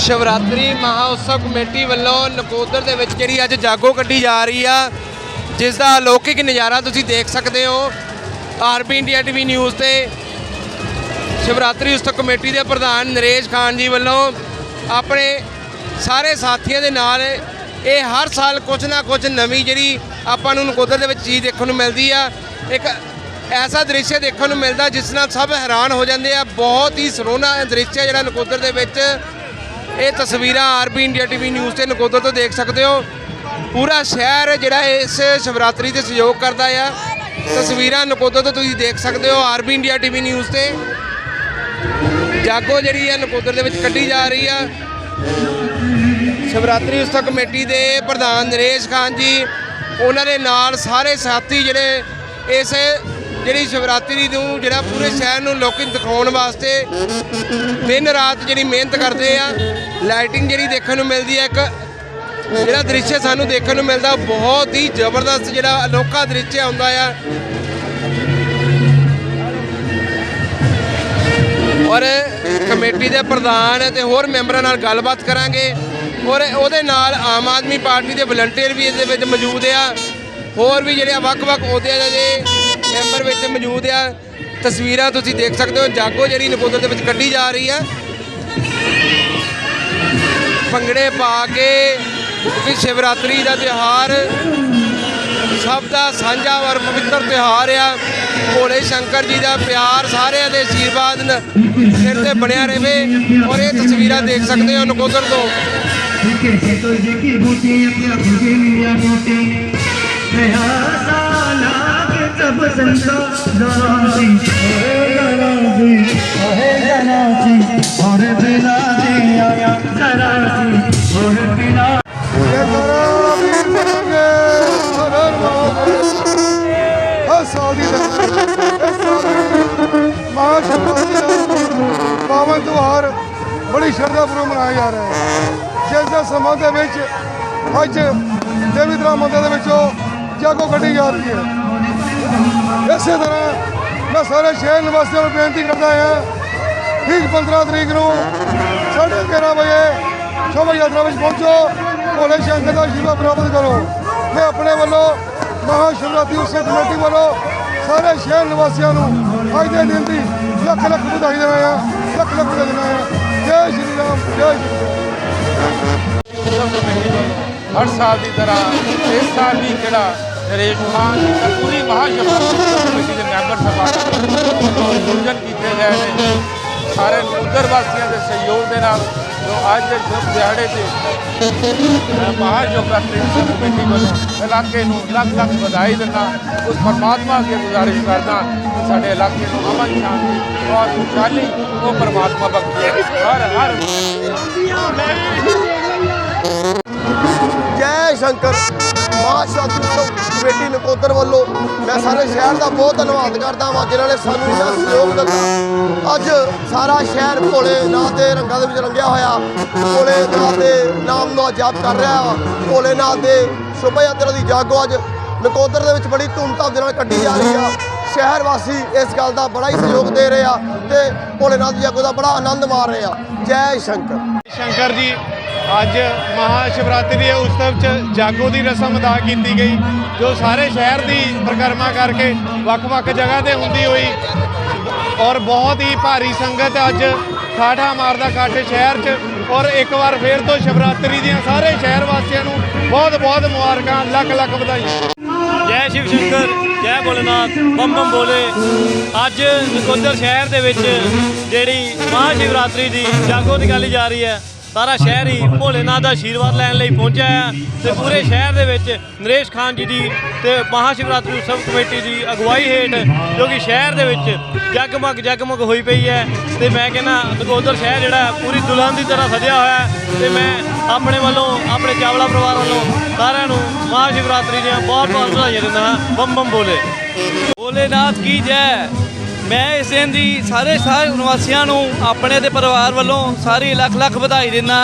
ਸ਼ਿਵਰਾਤਰੀ ਮਹਾਉਤਸਵ committee ਵੱਲੋਂ ਨਕੋਦਰ ਦੇ ਵਿੱਚ ਜਿਹੜੀ ਅੱਜ ਜਾਗੋ ਕੱਢੀ ਜਾ ਰਹੀ ਆ, ਜਿਸ ਦਾ ਅਲੌਕਿਕ ਨਜ਼ਾਰਾ ਤੁਸੀਂ ਦੇਖ ਸਕਦੇ ਹੋ। ਆਰਬੀ ਇੰਡੀਆ ਟੀਵੀ ਨਿਊਜ਼ ਤੇ ਸ਼ਿਵਰਾਤਰੀ ਉਤਸਵ ਕਮੇਟੀ ਦੇ ਪ੍ਰਧਾਨ ਨਰੇਸ਼ ਖਾਨ ਜੀ ਵੱਲੋਂ ਆਪਣੇ ਸਾਰੇ ਸਾਥੀਆਂ ਦੇ ਨਾਲ ਇਹ ਹਰ ਸਾਲ ਕੁਝ ਨਾ ਕੁਝ ਨਵੀਂ ਜਿਹੜੀ ਆਪਾਂ ਨੂੰ ਨਕੋਦਰ ਦੇ ਵਿੱਚ ਚੀਜ਼ ਦੇਖਣ ਨੂੰ ਮਿਲਦੀ ਆ। ਇੱਕ ਐਸਾ ਦ੍ਰਿਸ਼ ਦੇਖਣ ਨੂੰ ਮਿਲਦਾ ਜਿਸ ਨਾਲ ਸਭ ਹੈਰਾਨ ਹੋ ਜਾਂਦੇ ਆ। ਬਹੁਤ ਹੀ ਸੋਹਣਾ ਦ੍ਰਿਸ਼ ਹੈ ਜਿਹੜਾ ਨਕੋਦਰ ਦੇ ਵਿੱਚ। ਇਹ ਤਸਵੀਰਾਂ ਆਰਬੀ ਇੰਡੀਆ ਟੀਵੀ ਨਿਊਜ਼ ਤੇ ਨਕੋਦਰ ਤੋਂ ਦੇਖ ਸਕਦੇ ਹੋ। ਪੂਰਾ ਸ਼ਹਿਰ ਜਿਹੜਾ ਇਸ ਸ਼ਿਵਰਾਤਰੀ ਤੇ ਸਹਿਯੋਗ ਕਰਦਾ ਆ। ਤਸਵੀਰਾਂ ਨਕੋਦਰ ਤੋਂ ਤੁਸੀਂ ਦੇਖ ਸਕਦੇ ਹੋ ਆਰਬੀ ਇੰਡੀਆ ਟੀਵੀ ਨਿਊਜ਼ ਤੇ। ਜਾਗੋ ਜਿਹੜੀ ਹੈ ਨਕੋਦਰ ਦੇ ਵਿੱਚ ਕੱਢੀ ਜਾ ਰਹੀ ਆ। ਸ਼ਿਵਰਾਤਰੀ ਉਤਸਵ ਕਮੇਟੀ ਦੇ ਪ੍ਰਧਾਨ ਨਰੇਸ਼ ਖਾਨ ਜੀ, ਉਹਨਾਂ ਦੇ ਨਾਲ ਸਾਰੇ ਸਾਥੀ ਜਿਹੜੇ ਇਸ ਜਿਹੜੀ ਸ਼ਿਵਰਾਤਰੀ ਨੂੰ, ਜਿਹੜਾ ਪੂਰੇ ਸ਼ਹਿਰ ਨੂੰ ਲੋਕੀ ਦਿਖਾਉਣ ਵਾਸਤੇ ਦਿਨ ਰਾਤ ਜਿਹੜੀ ਮਿਹਨਤ ਕਰਦੇ ਆ ਲਾਈਟਿੰਗ ਜਿਹੜੀ ਦੇਖਣ ਨੂੰ ਮਿਲਦੀ ਹੈ ਇੱਕ, ਜਿਹੜਾ ਦ੍ਰਿਸ਼ ਸਾਨੂੰ ਦੇਖਣ ਨੂੰ ਮਿਲਦਾ ਬਹੁਤ ਹੀ ਜ਼ਬਰਦਸਤ ਜਿਹੜਾ ਅਨੋਖਾ ਦ੍ਰਿਸ਼ ਆਉਂਦਾ ਆ। ਔਰ ਕਮੇਟੀ ਦੇ ਪ੍ਰਧਾਨ ਤੇ ਹੋਰ ਮੈਂਬਰਾਂ ਨਾਲ ਗੱਲਬਾਤ ਕਰਾਂਗੇ। ਔਰ ਉਹਦੇ ਨਾਲ ਆਮ ਆਦਮੀ ਪਾਰਟੀ ਦੇ ਵਲੰਟੀਅਰ ਵੀ ਇਸ ਦੇ ਵਿੱਚ ਮੌਜੂਦ ਆ। ਹੋਰ ਵੀ ਜਿਹੜੇ ਵੱਖ-ਵੱਖ ਅਹੁਦਿਆਂ ਦੇ ਮੈਂਬਰ ਵਿੱਚ ਮੌਜੂਦ ਆ। ਤਸਵੀਰਾਂ ਤੁਸੀਂ ਦੇਖ ਸਕਦੇ ਹੋ। ਜਾਗੋ ਜਿਹੜੀ ਨਕੋਦਰ ਦੇ ਵਿੱਚ ਕੱਢੀ ਜਾ ਰਹੀ ਹੈ ਭੰਗੜੇ ਪਾ ਕੇ ਕਿ ਸ਼ਿਵਰਾਤਰੀ ਦਾ ਤਿਹਾਰ ਸਭ ਦਾ ਸਾਂਝਾ ਔਰ ਪਵਿੱਤਰ ਤਿਹਾਰ ਆ। ਭੋਲੇ ਸ਼ੰਕਰ ਜੀ ਦਾ ਪਿਆਰ ਸਾਰਿਆਂ ਦੇ ਆਸ਼ੀਰਵਾਦ ਸਿਰ ਤੇ ਬਣਿਆ ਰਹੇ ਔਰ ਇਹ ਤਸਵੀਰਾਂ ਦੇਖ ਸਕਦੇ ਹੋ ਨਕੋਦਰ ਤੋਂ। ਠੀਕ ਹੈ ਸੇਤੋ ਜੀ ਕੀ ਬੂਟੀ ਆਪਣਾ ਬੂਟੀ ਮਿਲਿਆ ਬੂਟੀ। ਰਹਿਆ ਪਾਵਨ ਦੁਆਰ ਬੜੀ ਸ਼ਰਧਾ ਪੂਰਵਕ ਮਨਾਇਆ ਜਾ ਰਿਹਾ ਹੈ। ਜਿਸ ਸਮਾਂ ਦੇ ਵਿੱਚ ਅੱਜ ਦੇਵੀ ਦਰਾ ਮੰਦਰ ਦੇ ਵਿੱਚੋਂ ਜਾਗੋ ਕੱਢੀ ਜਾ ਰਹੀ ਹੈ। ਇਸੇ ਤਰ੍ਹਾਂ ਮੈਂ ਸਾਰੇ ਸ਼ਹਿਰ ਨਿਵਾਸੀਆਂ ਨੂੰ ਬੇਨਤੀ ਕਰਦਾ ਹਾਂ, ਠੀਕ 15 ਤਰੀਕ ਨੂੰ 11:30 ਵਜੇ ਸ਼ੋਭਾ ਯਾਤਰਾ ਵਿੱਚ ਪਹੁੰਚੋ, ਭੋਲੇ ਸ਼ੰਕਰ ਦਾ ਆਸ਼ੀਰਵਾਦ ਪ੍ਰਾਪਤ ਕਰੋ। ਮੈਂ ਆਪਣੇ ਵੱਲੋਂ ਮਹਾ ਸ਼ਿਵਰਾਤਰੀ ਉਤਸਵ ਕਮੇਟੀ ਵੱਲੋਂ ਸਾਰੇ ਸ਼ਹਿਰ ਨਿਵਾਸੀਆਂ ਨੂੰ ਅੱਜ ਦੇ ਦਿਨ ਦੀ ਲੱਖ ਲੱਖ ਵਧਾਈ ਦਿੰਦਾ ਹਾਂ, ਲੱਖ ਲੱਖ ਵਧਾਈ ਦਿੰਦਾ ਹਾਂ। ਜੈ ਸ਼੍ਰੀ ਰਾਮ, ਜੈ ਸ਼੍ਰੀ ਰਾਮ। ਹਰ ਸਾਲ ਦੀ ਤਰ੍ਹਾਂ ਇਸ ਸਾਲ ਵੀ ਜਿਹੜਾ ਨਰੇਸ਼ ਖਾਨ ਤੇ ਪੂਰੀ ਮਹਾਸ਼ਿਵਰਾਤਰੀ ਕਮੇਟੀ ਦੇ ਮੈਂਬਰ ਸਭਾ ਤੋਂ ਆਯੋਜਨ ਕੀਤੇ ਗਏ ਨੇ ਸਾਰੇ ਉਧਰ ਵਾਸੀਆਂ ਦੇ ਸਹਿਯੋਗ ਦੇ ਨਾਲ ਜੋ ਅੱਜ ਦੇ ਸ਼ੁਭ ਦਿਹਾੜੇ ਤੇ ਅ, ਮਹਾਸ਼ਿਵਰਾਤਰੀ ਕਮੇਟੀ ਵੱਲੋਂ ਇਲਾਕੇ ਨੂੰ ਲੱਖ ਲੱਖ ਵਧਾਈ ਦਿੰਦਾ ਉਸ ਪਰਮਾਤਮਾ ਅੱਗੇ ਗੁਜ਼ਾਰਿਸ਼ ਕਰਦਾ ਕਿ ਸਾਡੇ ਇਲਾਕੇ ਨੂੰ ਅਮਨ ਸ਼ਾਂਤੀ ਔਰ ਖੁਸ਼ਹਾਲੀ ਉਹ ਪਰਮਾਤਮਾ ਬਖਸ਼ੇ ਹਰ ਹਰ ਜੈ ਸ਼ੰਕਰ ਮਹਾਸ਼ਾਦੀ ਉਤਸਵ ਕਮੇਟੀ ਨਕੋਦਰ ਵੱਲੋਂ ਮੈਂ ਸਾਰੇ ਸ਼ਹਿਰ ਦਾ ਬਹੁਤ ਧੰਨਵਾਦ ਕਰਦਾ ਵਾਂ, ਜਿਨ੍ਹਾਂ ਨੇ ਸਾਨੂੰ ਇੰਨਾ ਸਹਿਯੋਗ ਦਿੱਤਾ। ਅੱਜ ਸਾਰਾ ਸ਼ਹਿਰ ਭੋਲੇ ਨਾਥ ਦੇ ਰੰਗਾਂ ਦੇ ਵਿੱਚ ਰੰਗਿਆ ਹੋਇਆ। ਭੋਲੇ ਨਾਥ ਦੇ ਨਾਮ ਨੂੰ ਜਾਪ ਕਰ ਰਿਹਾ ਵਾ। ਭੋਲੇ ਨਾਥ ਦੇ ਸ਼ੋਭਾ ਯਾਤਰਾ ਦੀ ਜਾਗੋ ਅੱਜ ਨਕੋਦਰ ਦੇ ਵਿੱਚ ਬੜੀ ਧੂਮਧਾਮ ਦੇ ਨਾਲ ਕੱਢੀ ਜਾ ਰਹੀ ਆ। ਸ਼ਹਿਰ ਵਾਸੀ ਇਸ ਗੱਲ ਦਾ ਬੜਾ ਹੀ ਸਹਿਯੋਗ ਦੇ ਰਹੇ ਆ ਤੇ ਭੋਲੇਨਾਥ ਦੀ ਜਾਗੋ ਦਾ ਬੜਾ ਆਨੰਦ ਮਾਣ ਰਹੇ ਆ। ਜੈ ਸ਼ੰਕਰ। ਸ਼ੰਕਰ ਜੀ ਅੱਜ ਮਹਾ ਸ਼ਿਵਰਾਤਰੀ ਦੇ ਉਤਸਵ 'ਚ ਜਾਗੋ ਦੀ ਰਸਮ ਅਦਾ ਕੀਤੀ ਗਈ, ਜੋ ਸਾਰੇ ਸ਼ਹਿਰ ਦੀ ਪਰਿਕਰਮਾ ਕਰਕੇ ਵੱਖ-ਵੱਖ ਜਗ੍ਹਾ ਤੇ ਹੁੰਦੀ ਹੋਈ ਔਰ ਬਹੁਤ ਹੀ ਭਾਰੀ ਸੰਗਤ ਅੱਜ ਠਾਠਾ ਮਾਰਦਾ ਇਕੱਠ ਸ਼ਹਿਰ 'ਚ ਔਰ ਇੱਕ ਵਾਰ ਫੇਰ ਤੋਂ ਸ਼ਿਵਰਾਤਰੀ ਦੀਆਂ ਸਾਰੇ ਸ਼ਹਿਰ ਵਾਸੀਆਂ ਨੂੰ ਬਹੁਤ-ਬਹੁਤ ਮੁਬਾਰਕਾਂ ਲੱਖ ਲੱਖ ਵਧਾਈਆਂ। ਜੈ ਸ਼ਿਵ ਸ਼ੰਕਰ, ਜੈ ਭੋਲੇਨਾਥ ਬੰਮ ਬੰਮ ਬੋਲੇ। ਅੱਜ ਨਕੋਦਰ ਸ਼ਹਿਰ ਦੇ ਵਿੱਚ ਜਿਹੜੀ ਮਹਾ ਸ਼ਿਵਰਾਤਰੀ ਦੀ ਜਾਗੋ ਨਿਕਾਲੀ ਜਾ ਰਹੀ ਹੈ ਸਾਰਾ ਸ਼ਹਿਰ ਹੀ ਭੋਲੇਨਾਥ ਦਾ ਆਸ਼ੀਰਵਾਦ ਲੈਣ ਲਈ ਪਹੁੰਚਿਆ ਹੈ ਤੇ ਪੂਰੇ ਸ਼ਹਿਰ ਦੇ ਵਿੱਚ ਨਰੇਸ਼ ਖਾਨ ਜੀ ਦੀ ਤੇ ਮਹਾਸ਼ਿਵਰਾਤਰੀ ਉਤਸਵ ਕਮੇਟੀ ਦੀ ਅਗਵਾਈ ਹੇਠ ਜੋ ਕਿ ਸ਼ਹਿਰ ਦੇ ਵਿੱਚ ਜਗਮਗ ਜਗਮਗ ਹੋਈ ਪਈ ਹੈ ਤੇ ਮੈਂ ਕਹਿੰਦਾ ਨਕੋਦਰ ਸ਼ਹਿਰ ਜਿਹੜਾ ਪੂਰੀ ਦੁਲਹਨ ਦੀ ਤਰ੍ਹਾਂ ਸਜਿਆ ਹੋਇਆ ਹੈ ਤੇ ਮੈਂ ਆਪਣੇ ਵੱਲੋਂ, ਆਪਣੇ ਚਾਵਲਾ ਪਰਿਵਾਰ ਵੱਲੋਂ ਸਾਰਿਆਂ ਨੂੰ ਮਹਾਸ਼ਿਵਰਾਤਰੀ ਦੀਆਂ ਬਹੁਤ ਬਹੁਤ ਵਧਾਈਆਂ ਦਿੰਦਾ ਹਾਂ। ਬੰਮ ਬੰਮ ਬੋਲੇ ਭੋਲੇਨਾਥ ਕੀ ਜੈ? ਮੈਂ ਇਸ ਦਿਨ ਦੀ ਸਾਰੇ ਸਾਰੇ ਨਿਵਾਸੀਆਂ ਨੂੰ ਆਪਣੇ ਤੇ ਪਰਿਵਾਰ ਵੱਲੋਂ ਸਾਰੀ ਲੱਖ ਲੱਖ ਵਧਾਈ ਦਿੰਦਾ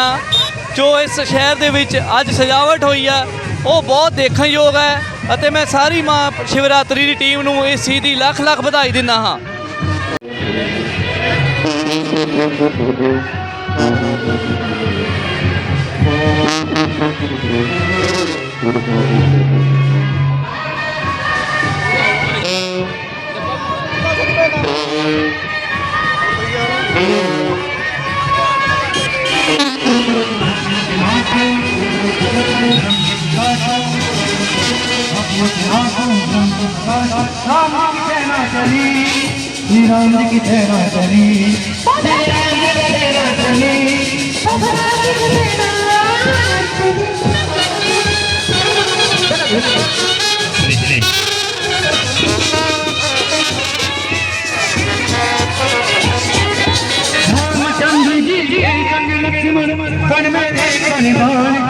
ਜੋ ਇਸ ਸ਼ਹਿਰ ਦੇ ਵਿੱਚ ਅੱਜ ਸਜਾਵਟ ਹੋਈ ਆ, ਉਹ ਬਹੁਤ ਦੇਖਣਯੋਗ ਹੈ ਅਤੇ ਮੈਂ ਸਾਰੀ ਮਾਂ ਸ਼ਿਵਰਾਤਰੀ ਦੀ ਟੀਮ ਨੂੰ ਇਸ ਚੀਜ਼ ਦੀ ਲੱਖ ਲੱਖ ਵਧਾਈ ਦਿੰਦਾ ਹਾਂ। राम जी की सेना चली श्री राम जी की निर्माण